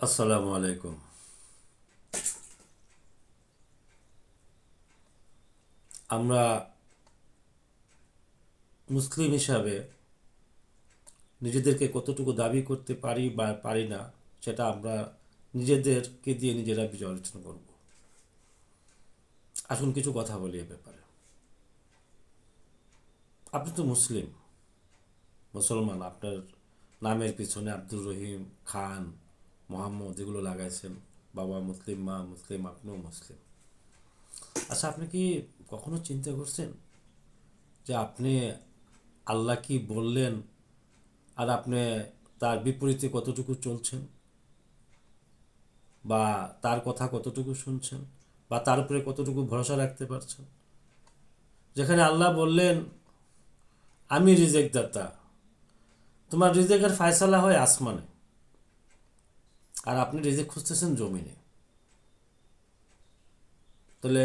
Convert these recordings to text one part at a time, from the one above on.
আসসালামু আলাইকুম। আমরা মুসলিম হিসাবে নিজেদেরকে কতটুকু দাবি করতে পারি বা পারি না, সেটা আমরা নিজেদেরকে দিয়ে নিজেরা বিজয় আলোচনা করব। আসুন কিছু কথা বলি এ ব্যাপারে। আপনি তো মুসলিম, মুসলমান, আপনার নামের পিছনে আব্দুর রহিম খান মোহাম্মদ এগুলো লাগাইছেন, বাবা মুসলিম, মা মুসলিম, আপনিও মুসলিম। আচ্ছা আপনি কি কখনো চিন্তা করছেন যে আপনি আল্লাহ কি বললেন আর আপনি তার বিপরীতে কতটুকু চলছেন? বা তার কথা কতটুকু শুনছেন? বা তার উপরে কতটুকু ভরসা রাখতে পারছেন? যেখানে আল্লাহ বললেন, আমি রিজেক্ট দাতা তোমার রিজেকের ফায়সালা হয় আসমানে। আর আপনি রিজেক খুঁজতেছেন জমিনে। তাহলে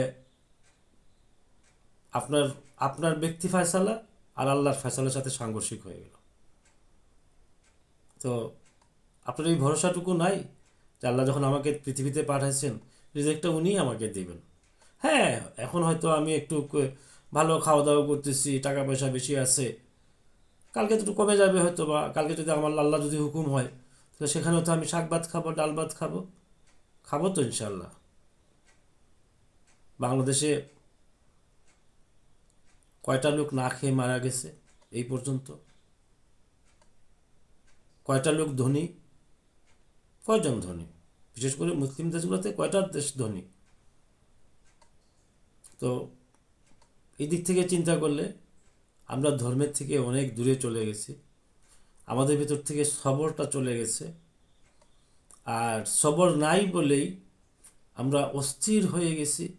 আপনার আপনার ব্যক্তি ফয়সালা আর আল্লাহর ফয়সালার সাথে সাংঘর্ষিক হয়ে গেল। তো আপনার এই ভরসাটুকু নাই যে আল্লাহ যখন আমাকে পৃথিবীতে পাঠাইছেন, রিজেক্টটা উনিই আমাকে দেবেন। হ্যাঁ এখন হয়তো আমি একটু ভালো খাওয়া দাওয়া করতেছি টাকা পয়সা বেশি আছে। কালকে তো একটু কমে যাবে হয়তো বা কালকে যদি আমার, আল্লাহ যদি হুকুম হয় তাহলে সেখানেও তো আমি শাক ভাত খাব, ডাল ভাত খাব। খাব তো ইনশাল্লাহ বাংলাদেশে কয়টা লোক না খেয়ে মারা গেছে এই পর্যন্ত? কয়টা লোক ধনী? কয়জন ধনী? বিশেষ করে মুসলিম দেশগুলোতে কয়টা দেশ ধনী? তো এই দিক থেকে চিন্তা করলে আমরা ধর্মের থেকে অনেক দূরে চলে গেছি। আমাদের ভিতর থেকে সবরটা চলে গেছে। আর সবর নাই বলেই আমরা অস্থির হয়ে গেছি।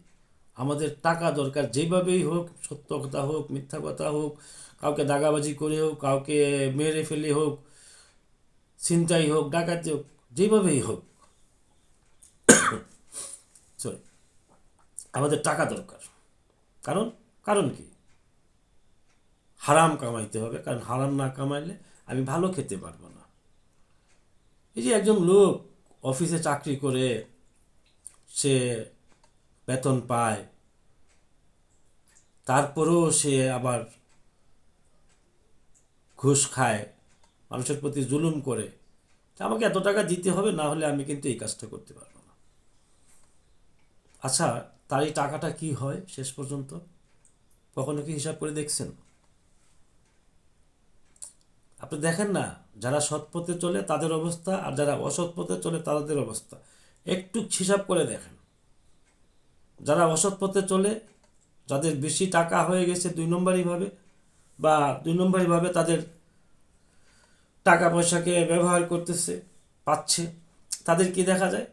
আমাদের টাকা দরকার যেভাবেই হোক, সত্য কথা হোক, মিথ্যা কথা হোক, কাউকে দাগাবাজি করে হোক, কাউকে মেরে ফেলে হোক, ছিনতাই হোক, ডাকাতি হোক, যেভাবেই হোক। সরি আমাদের টাকা দরকার। কারণ? কারণ কি? হারাম কামাইতে হবে। কারণ হারাম না কামাইলে আমি ভালো খেতে পারব না। এই যে একজন লোক অফিসে চাকরি করে সে বেতন পায়, তারপরেও সে আবার ঘুষ খায়, মানুষের প্রতি জুলুম করে আমাকে এত টাকা দিতে হবে না হলে আমি কিন্তু এই কাজটা করতে পারব না। আচ্ছা তার এই টাকাটা কি হয় শেষ পর্যন্ত? কখনো কি হিসাব করে দেখছেন? আপনি দেখেন না, যারা সৎ পথে চলে তাদের অবস্থা আর যারা অসৎ পথে চলে তাদের অবস্থা। একটু হিসাব করে দেখেন। যারা অসৎ পথে চলে, যাদের বেশি টাকা হয়ে গেছে দুই নম্বরইভাবে বা দুই নম্বরইভাবে তাদের টাকা পয়সাকে ব্যবহার করতেছে, পাচ্ছে, তাদের কি দেখা যায়?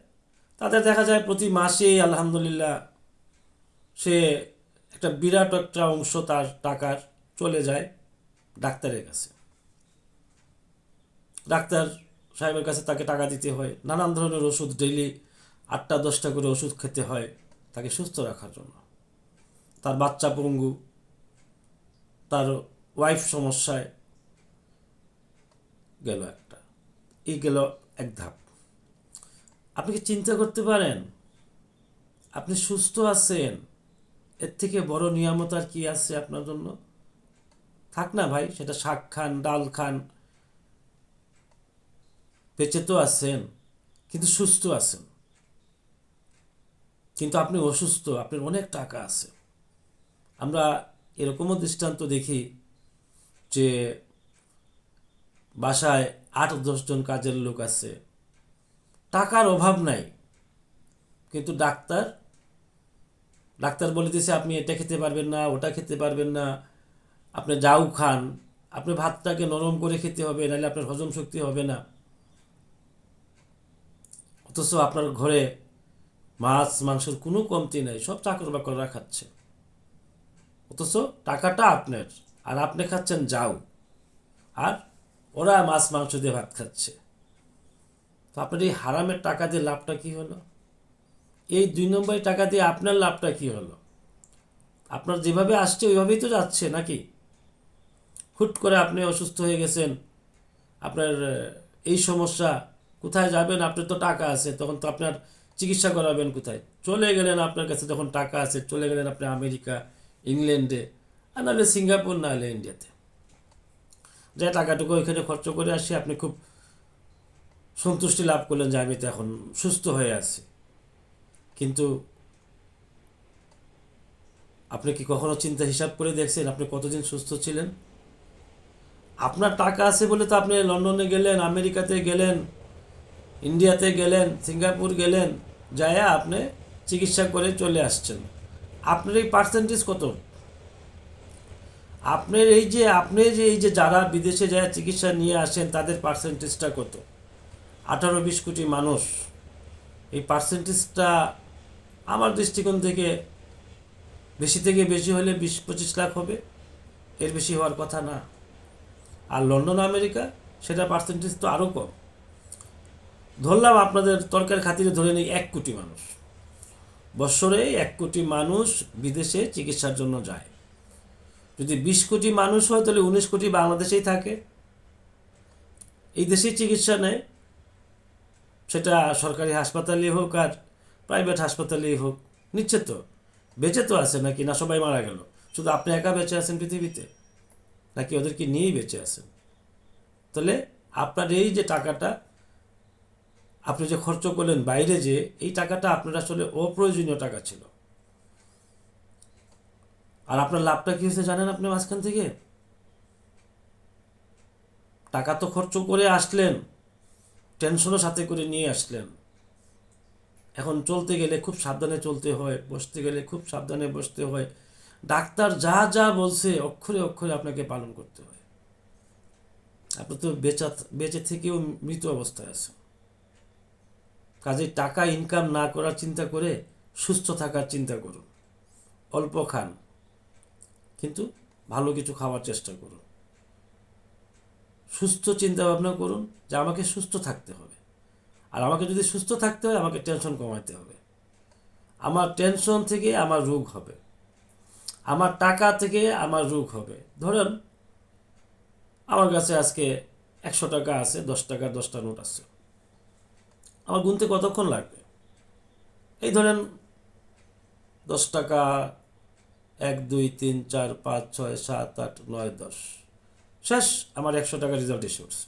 তাদের দেখা যায় প্রতি মাসে আলহামদুলিল্লাহ সে একটা বিরাট একটা অংশ তার টাকার চলে যায় ডাক্তারের কাছে। ডাক্তার সাহেবের কাছে তাকে টাকা দিতে হয়। নানান ধরনের ওষুধ ডেইলি আটটা, দশটা করে ওষুধ খেতে হয় তাকে সুস্থ রাখার জন্য। তার বাচ্চা পঙ্গু, তার ওয়াইফ সমস্যায় গেল একটা। এই গেল এক ধাপ। আপনি কি চিন্তা করতে পারেন? আপনি সুস্থ আছেন। এর থেকে বড় নিয়ামত আর কি আছে আপনার জন্য? থাক না ভাই, সেটা শাক খান, ডাল খান বেঁচে তো আছেন, কিন্তু সুস্থ আছেন। কিন্তু আপনি অসুস্থ, আপনার অনেক টাকা আছে। আমরা এরকমও দৃষ্টান্ত দেখি যে বাসায় আট দশজন কাজের লোক আছে। টাকার অভাব নাই, কিন্তু ডাক্তার ডাক্তার বলে দিয়েছে, আপনি এটা খেতে পারবেন না, ওটা খেতে পারবেন না। আপনি যাও খান, আপনি ভাতটাকে নরম করে খেতে হবে, নাহলে আপনার হজম শক্তি হবে না। অথচ আপনার ঘরে মাছ, মাংসের কোনো কমতি নাই, সব চাকর বাকররা খাচ্ছে। অথচ টাকাটা আপনার, আর আপনি খাচ্ছেন যাও। আর ওরা মাছ, মাংস দিয়ে ভাত খাচ্ছে। তো আপনার এই হারামের টাকা দিয়ে লাভটা কি হলো? এই দুই নম্বরের টাকা দিয়ে আপনার লাভটা কি হলো? আপনার যেভাবে আসছে, ওইভাবেই তো যাচ্ছে নাকি? হুট করে আপনি অসুস্থ হয়ে গেছেন, আপনার এই সমস্যা কোথায় যাবেন? আপনার তো টাকা আছে, তখন তো আপনার চিকিৎসা করাবেন কোথায়? চলে গেলেন আপনার কাছে যখন টাকা আছে, চলে গেলেন আপনি আমেরিকা, ইংল্যান্ডে, আর নাহলে সিঙ্গাপুর, নাহলে ইন্ডিয়াতে। যে টাকাটুকু ওইখানে খরচ করে আসি, আপনি খুব সন্তুষ্টি লাভ করলেন যে আমি তো এখন সুস্থ হয়ে আছি। কিন্তু আপনি কি কখনো চিন্তা হিসাব করে দেখছেন আপনি কতদিন সুস্থ ছিলেন? আপনার টাকা আছে বলে তো আপনি লন্ডনে গেলেন, আমেরিকাতে গেলেন ইন্ডিয়াতে গেলেন, সিঙ্গাপুর গেলেন, যায়া আপনি চিকিৎসা করে চলে আসছেন। আপনার এই পার্সেন্টেজ কত? আপনার এই যে, আপনি যে, এই যে যারা বিদেশে যায় চিকিৎসা নিয়ে আসেন, তাদের পার্সেন্টেজটা কত? আঠারো বিশ কোটি মানুষ। এই পার্সেন্টেজটা আমার দৃষ্টিকোণ থেকে বেশি থেকে বেশি হলে বিশ, পঁচিশ লাখ হবে। এর বেশি হওয়ার কথা না। আর লন্ডন, আমেরিকা, সেটা পার্সেন্টেজ তো আরও কম। ধরলাম আপনাদের তর্কের খাতিরে ধরে নিই, এক কোটি মানুষ। বৎসরে এক কোটি মানুষ বিদেশে চিকিৎসার জন্য যায়। যদি বিশ কোটি মানুষ হয়, তাহলে উনিশ কোটি বাংলাদেশেই থাকে। এই দেশেই চিকিৎসা নেয় সেটা সরকারি হাসপাতালেই হোক আর প্রাইভেট হাসপাতালেই হোক নিচ্ছে তো। বেঁচে তো আছে নাকি? না সবাই মারা গেল? শুধু আপনি একা বেঁচে আছেন পৃথিবীতে? নাকি ওদেরকে নিয়েই বেঁচে আছেন? তাহলে আপনার এই যে টাকাটা আপনি যে খরচ করলেন বাইরে যে, এই টাকাটা আপনার আসলে অপ্রয়োজনীয় টাকা ছিল। আর আপনার লাভটা কি হয়েছে জানেন আপনি মাঝখান থেকে? টাকা তো খরচ করে আসলেন, টেনশনও সাথে করে নিয়ে আসলেন। এখন চলতে গেলে খুব সাবধানে চলতে হয়, বসতে গেলে খুব সাবধানে বসতে হয়। ডাক্তার যা যা বলছে, অক্ষরে অক্ষরে আপনাকে পালন করতে হয়। আপনি তো বেচা, বেঁচে থেকেও মৃত অবস্থায় আছেন। কাজে টাকা ইনকাম না করার চিন্তা করে সুস্থ থাকার চিন্তা করুন। অল্প খান, কিন্তু ভালো কিছু খাওয়ার চেষ্টা করুন। সুস্থ চিন্তা ভাবনা করুন যে আমাকে সুস্থ থাকতে হবে। আর আমাকে যদি সুস্থ থাকতে হয়, আমাকে টেনশন কমাতে হবে। আমার টেনশন থেকে আমার রোগ হবে। আমার টাকা থেকে আমার রোগ হবে। ধরেন, আমার কাছে আজকে একশো টাকা আছে, দশ টাকা দশটা নোট আছে। আমার গুনতে কতক্ষণ লাগবে? এই ধরেন দশ টাকা, এক, দুই, তিন, চার, পাঁচ, ছয়, সাত, আট, নয়, দশ। শেষ, আমার একশো টাকা রেজাল্ট এসে উঠছে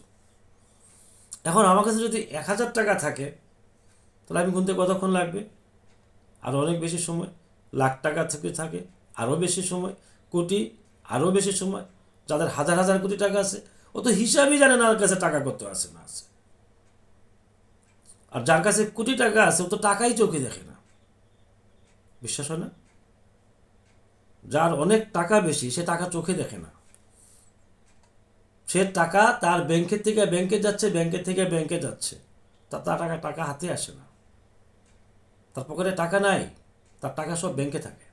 এখন আমার কাছে যদি এক হাজার টাকা থাকে, তাহলে আমি গুনতে কতক্ষণ লাগবে? আরও অনেক বেশি সময়। লাখ টাকা থেকে থাকে আরও বেশি সময়। কোটি আরও বেশি সময়। যাদের হাজার হাজার কোটি টাকা আছে, ও তো হিসাবই জানে না ওর কাছে টাকা কত আছে, না আছে। আর যার কাছে কোটি টাকা আছে, ও তো টাকাই চোখে দেখে না। বিশ্বাস হয় না? যার অনেক টাকা বেশি, সে টাকা চোখে দেখে না। সে টাকা তার ব্যাংকের থেকে ব্যাংকে যাচ্ছে, ব্যাংকের থেকে ব্যাংকে যাচ্ছে। তা তার টাকা টাকা হাতে আসে না। তার পকেটে টাকা নাই, তার টাকা সব ব্যাংকে থাকে।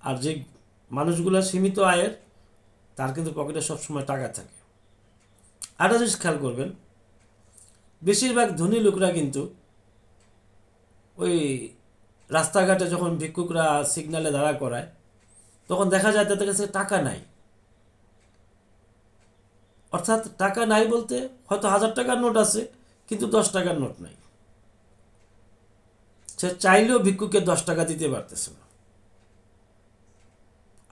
আর যে মানুষগুলো সীমিত আয়ের, তার কিন্তু পকেটে সবসময় টাকা থাকে। আরেকটা জিনিস খেয়াল করবেন বেশিরভাগ ধনী লোকরা কিন্তু ওই রাস্তাঘাটে যখন ভিক্ষুকরা সিগনালে দাঁড়া করায়, তখন দেখা যায় তাদের কাছে টাকা নাই। অর্থাৎ টাকা নাই বলতে হয়তো হাজার টাকার নোট আছে, কিন্তু দশ টাকার নোট নাই। সে চাইলেও ভিক্ষুকে দশ টাকা দিতে পারতেছে না।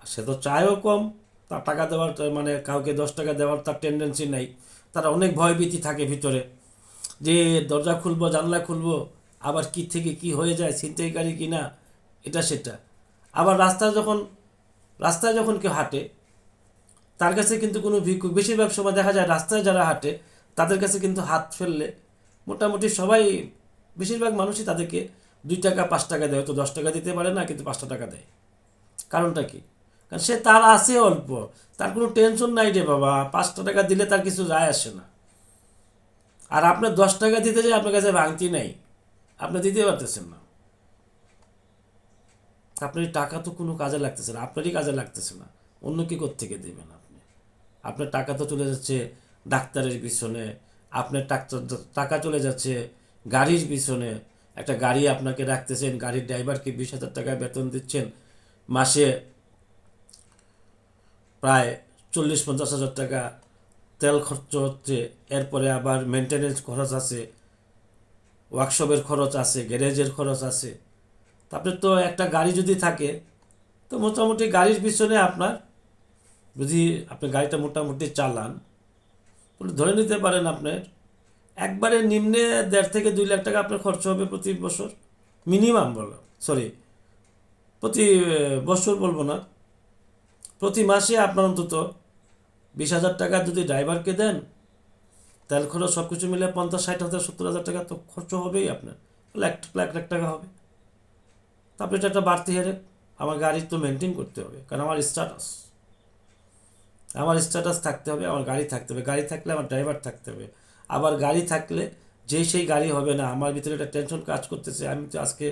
সে তো চায়ও কম, তার টাকা দেওয়ার মানে কাউকে দশ টাকা দেওয়ার তার টেন্ডেন্সি নাই, তার অনেক ভয়ভীতি থাকে ভিতরে। যে দরজা খুলবো, জানলা খুলবো, আবার কি থেকে কি হয়ে যায় ছিনতাইকারী কি না, এটা সেটা। আবার রাস্তায় যখন রাস্তায় যখন কেউ হাঁটে, তার কাছে কিন্তু কোনো ভিক্ষুক, বেশিরভাগ সময় দেখা যায় রাস্তায় যারা হাঁটে, তাদের কাছে কিন্তু হাত ফেললে মোটামুটি সবাই, বেশিরভাগ মানুষই তাদেরকে দুই টাকা, পাঁচ টাকা দেয়, হয়তো দশ টাকা দিতে পারে না, কিন্তু পাঁচটা টাকা দেয়। কারণটা কি? কারণ সে তার আছে অল্প, তার কোনো টেনশন নাই রে বাবা, পাঁচটা টাকা দিলে তার কিছু যায় আসে না। আর আপনার দশ টাকা দিতে যায় আপনার কাছে ভাঙতি নাই। আপনি দিতে পারতেছেন না। আপনার টাকা তো কোনো কাজে লাগতেছে না, আপনারই কাজে লাগতেছে না। অন্য কি থেকে দেবেন আপনি? আপনার টাকা তো চলে যাচ্ছে ডাক্তারের পিছনে, আপনার টাকা টাকা চলে যাচ্ছে গাড়ির পিছনে। একটা গাড়ি আপনাকে রাখতেছেন, গাড়ির ড্রাইভারকে বিশ হাজার টাকা বেতন দিচ্ছেন। মাসে প্রায় চল্লিশ, পঞ্চাশ হাজার টাকা তেল খরচ হচ্ছে, এরপরে আবার মেনটেনেন্স খরচ আছে ওয়ার্কশপের খরচ আছে গ্যারেজের খরচ আছে। তারপরে তো একটা গাড়ি যদি থাকে, তো মোটামুটি গাড়ির পিছনে আপনার যদি আপনি গাড়িটা মোটামুটি চালান ধরে নিতে পারেন আপনার একবারে নিম্নে দেড় থেকে দুই লাখ টাকা আপনার খরচ হবে প্রতি বছর। মিনিমাম বলো সরি প্রতি বছর বলব না, প্রতি মাসে আপনার অন্তত বিশ হাজার টাকা যদি ড্রাইভারকে দেন তেল খরচ সব কিছু মিলে পঞ্চাশ, ষাট হাজার, সত্তর হাজার টাকা তো খরচ হবেই আপনার। লাখ লাখ লাখ টাকা হবে। তারপরে এটা একটা বাড়তি হেরে, আমার গাড়ি তো মেনটেন করতে হবে, কারণ আমার স্ট্যাটাস আমার স্ট্যাটাস থাকতে হবে, আমার গাড়ি থাকতে হবে। গাড়ি থাকলে আমার ড্রাইভার থাকতে হবে। আবার গাড়ি থাকলে যেই সেই গাড়ি হবে না, আমার ভিতরে একটা টেনশন কাজ করতেছে। আমি তো আজকে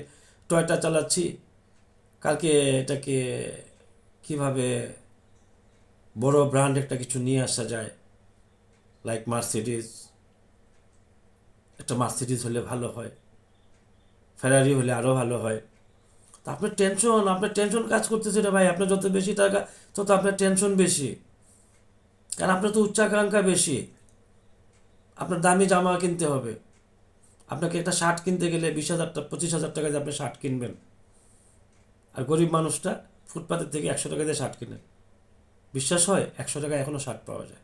টয়টা চালাচ্ছি, কালকে এটাকে কীভাবে বড় ব্র্যান্ড একটা কিছু নিয়ে আসা যায় লাইক মার্সিডিজ একটা মার্সিডিজ হলে ভালো হয় ফেরারি হলে আরও ভালো হয়। তা আপনার টেনশন আপনার টেনশন কাজ করতেছে রে ভাই, আপনার যত বেশি টাকা, তত আপনার টেনশন বেশি। কারণ আপনার তো উচ্চাকাঙ্ক্ষা বেশি। আপনার দামি জামা কিনতে হবে। আপনাকে একটা শার্ট কিনতে গেলে বিশ হাজার টাকা পঁচিশ হাজার টাকা দিয়ে আপনি শার্ট কিনবেন। আর গরিব মানুষটা ফুটপাতের থেকে একশো টাকা দিয়ে শার্ট কিনে। বিশ্বাস হয় একশো টাকায় এখনও শার্ট পাওয়া যায়?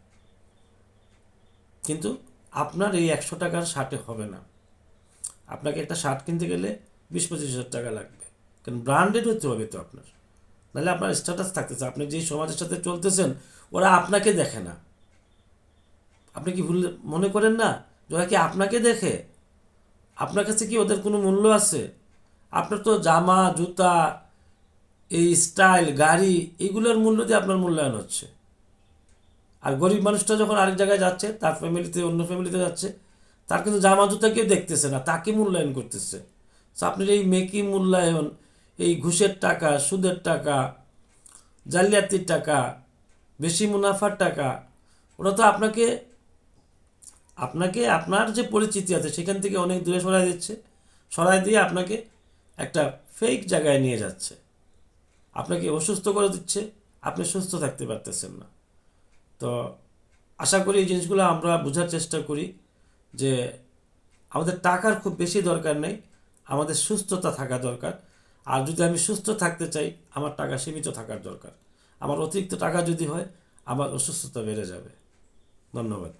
কিন্তু আপনার এই একশো টাকার শার্টে হবে না। আপনাকে একটা শার্ট কিনতে গেলে বিশ পঁচিশ হাজার টাকা লাগবে। কারণ ব্র্যান্ডেড হতে হবে তো আপনার। নাহলে আপনার স্ট্যাটাস থাকতেছে। আপনি যেই সমাজের সাথে চলতেছেন, ওরা আপনাকে দেখে না। আপনি কি ভুল মনে করেন না ওরা কি আপনাকে দেখে? আপনার কাছে কি ওদের কোনো মূল্য আছে? আপনার তো জামা, জুতা এই স্টাইল, গাড়ি, এগুলোর মূল্য দিয়ে আপনার মূল্যায়ন হচ্ছে। আর গরিব মানুষটা যখন আরেক জায়গায় যাচ্ছে, তার ফ্যামিলিতে অন্য ফ্যামিলিতে যাচ্ছে, তার কিন্তু জামা জুতা কেউ দেখতেছে না, তাকে মূল্যায়ন করতেছে। তো আপনার এই মেকি মূল্যায়ন, এই ঘুষের টাকা, সুদের টাকা, জালিয়াতির টাকা, বেশি মুনাফার টাকা, ওরা তো আপনাকে আপনাকে, আপনার যে পরিচিতি আছে, সেখান থেকে অনেক দূরে সরাই দিচ্ছে, সরাই দিয়ে আপনাকে একটা ফেক জায়গায় নিয়ে যাচ্ছে। আপনাকে অসুস্থ করে দিচ্ছে, আপনি সুস্থ থাকতে পারতেছেন না। তো আশা করি এই জিনিসগুলো আমরা বোঝার চেষ্টা করি যে আমাদের টাকার খুব বেশি দরকার নেই, আমাদের সুস্থতা থাকা দরকার। আর যদি আমি সুস্থ থাকতে চাই, আমার টাকা সীমিত থাকার দরকার। আমার অতিরিক্ত টাকা যদি হয়, আমার অসুস্থতা বেড়ে যাবে। ধন্যবাদ।